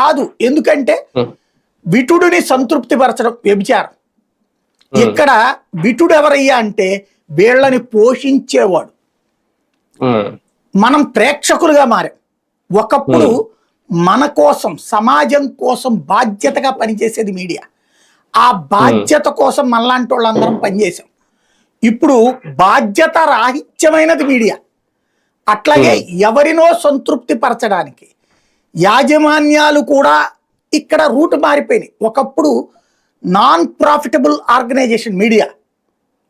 కాదు. ఎందుకంటే విటుడిని సంతృప్తిపరచడం వ్యభిచారం. ఇక్కడ విటుడు ఎవరయ్యా అంటే వీళ్ళని పోషించేవాడు. మనం ప్రేక్షకులుగా మారాం. ఒకప్పుడు మన కోసం సమాజం కోసం బాధ్యతగా పనిచేసేది మీడియా. ఆ బాధ్యత కోసం మనలాంటి వాళ్ళందరం పనిచేసాం ఇప్పుడు బాధ్యత రాహిత్యమైనది మీడియా. అట్లాగే ఎవరినో సంతృప్తి పరచడానికి యాజమాన్యాలు కూడా ఇక్కడ రూట్ మారిపోయినాయి. ఒకప్పుడు నాన్ ప్రాఫిటబుల్ ఆర్గనైజేషన్ మీడియా.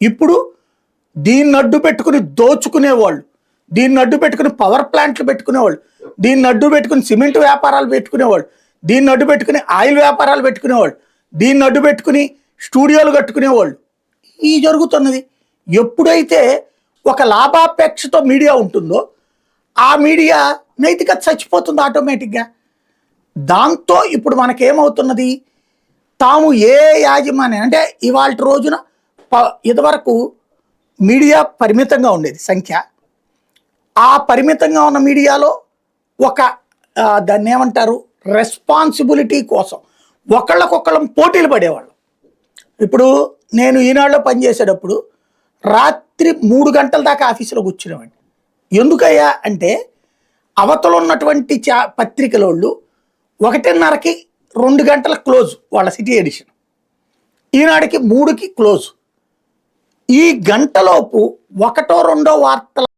ఇప్పుడు దీన్ని అడ్డు పెట్టుకుని దోచుకునేవాళ్ళు. దీన్ని అడ్డు పెట్టుకుని పవర్ ప్లాంట్లు పెట్టుకునేవాళ్ళు. దీన్ని అడ్డు పెట్టుకుని సిమెంట్ వ్యాపారాలు పెట్టుకునేవాళ్ళు. దీన్ని అడ్డు పెట్టుకుని ఆయిల్ వ్యాపారాలు పెట్టుకునేవాళ్ళు. దీన్ని అడ్డు పెట్టుకుని స్టూడియోలు కట్టుకునేవాళ్ళు. ఈ జరుగుతున్నది. ఎప్పుడైతే ఒక లాభాపేక్షతో మీడియా ఉంటుందో ఆ మీడియా నైతికత చచ్చిపోతుంది ఆటోమేటిక్గా. దాంతో ఇప్పుడు మనకేమవుతున్నది? తాము ఏ యాజమాన్యం అంటే ఇవాళ రోజున ప- ఇదివరకు మీడియా పరిమితంగా ఉండేది సంఖ్య. ఆ పరిమితంగా ఉన్న మీడియాలో ఒక దాన్ని ఏమంటారు? రెస్పాన్సిబిలిటీ కోసం ఒకళ్ళకొకళ్ళం పోటీలు పడేవాళ్ళం. ఇప్పుడు నేను ఈనాడులో పనిచేసేటప్పుడు రాత్రి మూడు గంటల దాకా ఆఫీసులో కూర్చునేవాడిని. ఎందుకయ్యా అంటే అవతల ఉన్నటువంటి చా పత్రికలోళ్ళు ఒకటిన్నరకి రెండు గంటల క్లోజ్ వాళ్ళ సిటీ ఎడిషన్. ఈనాడికి మూడుకి క్లోజ్. ఈ గంటలోపు ఒకటో రెండో వార్తల